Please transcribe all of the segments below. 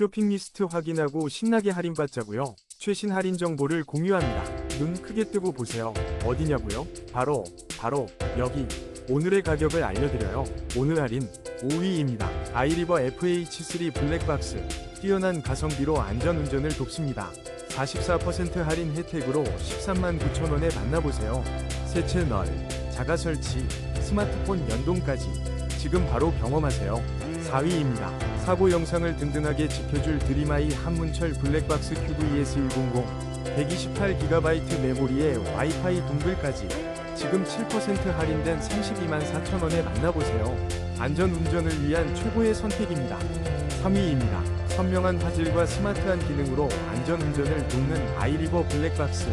쇼핑 리스트 확인하고 신나게 할인받자고요. 최신 할인 정보를 공유합니다. 눈 크게 뜨고 보세요. 어디냐고요? 바로 바로 여기. 오늘의 가격을 알려드려요. 오늘 할인 5위입니다. 아이리버 FH3 블랙박스. 뛰어난 가성비로 안전운전을 돕습니다. 44% 할인 혜택으로 13만 9천 원에 만나보세요. 새 채널, 자가 설치, 스마트폰 연동까지 지금 바로 경험하세요. 4위입니다. 사고 영상을 든든하게 지켜줄 드림아이 한문철 블랙박스 큐브 ES100 128GB 메모리에 와이파이 동글까지 지금 7% 할인된 32만 4천 원에 만나보세요. 안전 운전을 위한 최고의 선택입니다. 3위입니다. 선명한 화질과 스마트한 기능으로 안전 운전을 돕는 아이리버 블랙박스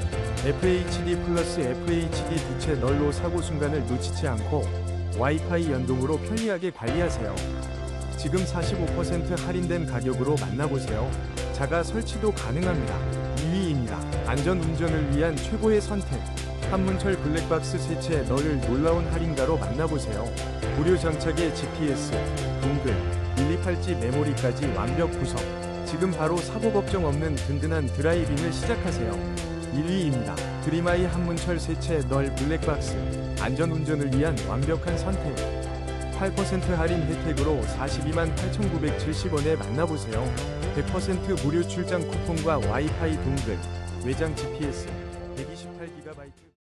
FHD 플러스 FHD 두 채 널로 사고 순간을 놓치지 않고 와이파이 연동으로 편리하게 관리하세요. 지금 45% 할인된 가격으로 만나보세요. 자가 설치도 가능합니다. 2위입니다. 안전 운전을 위한 최고의 선택. 한문철 블랙박스 세채 너를 놀라운 할인가로 만나보세요. 무료 장착에 GPS, 동글, 128G 메모리까지 완벽 구성. 지금 바로 사고 걱정 없는 든든한 드라이빙을 시작하세요. 1위입니다. 드림아이 한문철 세채 널 블랙박스. 안전 운전을 위한 완벽한 선택. 8% 할인 혜택으로 42만 8,970원에 만나보세요. 100% 무료 출장 쿠폰과 와이파이 동글, 외장 GPS, 128GB